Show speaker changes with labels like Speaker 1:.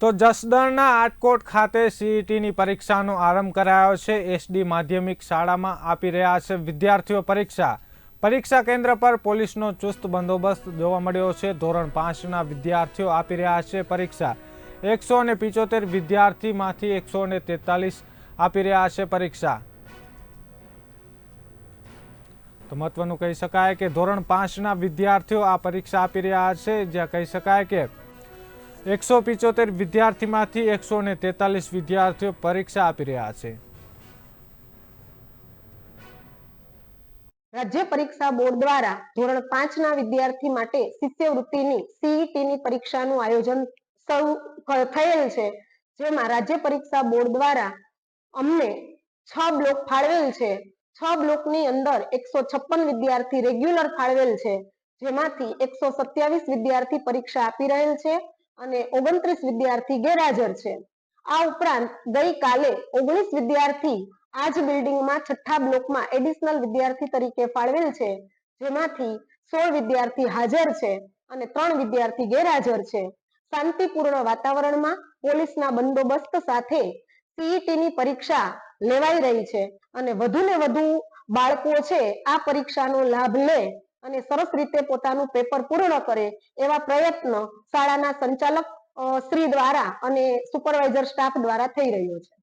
Speaker 1: તો જસદણના આટકોટ ખાતે સીઈટીની પરીક્ષાનો આરંભ કરાયો છે. એસડી માધ્યમિક શાળામાં આપી રહ્યા છે વિદ્યાર્થીઓ પરીક્ષા. પરીક્ષા કેન્દ્ર પર પોલીસનો ચુસ્ત બંદોબસ્ત જોવા મળ્યો છે. ધોરણ પાંચના વિદ્યાર્થીઓ આપી રહ્યા છે પરીક્ષા. એકસો ને પિચોતેર વિદ્યાર્થીમાંથી એકસો ને તેતાલીસ આપી રહ્યા છે પરીક્ષા. તો મહત્વનું કહી શકાય કે ધોરણ પાંચના વિદ્યાર્થીઓ આ પરીક્ષા આપી રહ્યા છે. જ્યાં કહી શકાય કે એકસો પિચોતેર વિદ્યાર્થીમાંથી એકસો ને તેતાલીસ વિદ્યાર્થીઓ પરીક્ષા આપી રહ્યા છે.
Speaker 2: રાજ્ય પરીક્ષા બોર્ડ દ્વારા ધોરણ પાંચ ના વિદ્યાર્થી માટે શિષ્યવૃત્તિની સીઈટી ની પરીક્ષાનું આયોજન શરૂ થયેલ છે, જેમાં રાજ્ય પરીક્ષા બોર્ડ દ્વારા અમને છ બ્લોક ફાળવેલ છે. છ બ્લોકની અંદર એકસો છપ્પન વિદ્યાર્થી રેગ્યુલર ફાળવેલ છે, જેમાંથી એકસો સત્યાવીસ વિદ્યાર્થી પરીક્ષા આપી રહેલ છે. અને ઓગણત્રીસ વિદ્યાર્થી ગેરહાજર છે. આ ઉપરાંત ગઈકાલે ઓગણીસ વિદ્યાર્થી આ જ બિલ્ડિંગમાં છઠ્ઠા બ્લોકમાં એડિશનલ વિદ્યાર્થી તરીકે ફાળવેલ છે. જેમાંથી સોળ વિદ્યાર્થી હાજર છે અને ત્રણ વિદ્યાર્થી ગેરહાજર છે. શાંતિપૂર્ણ વાતાવરણમાં પોલીસના બંદોબસ્ત સાથે સીઈટીની પરીક્ષા લેવાઈ રહી છે અને વધુ ને વધુ બાળકો છે આ પરીક્ષાનો લાભ લે અને સરસ રીતે પોતાનું પેપર પૂર્ણ કરે એવા પ્રયત્ન શાળાના સંચાલક શ્રી દ્વારા અને સુપરવાઇઝર સ્ટાફ દ્વારા થઈ રહ્યો છે.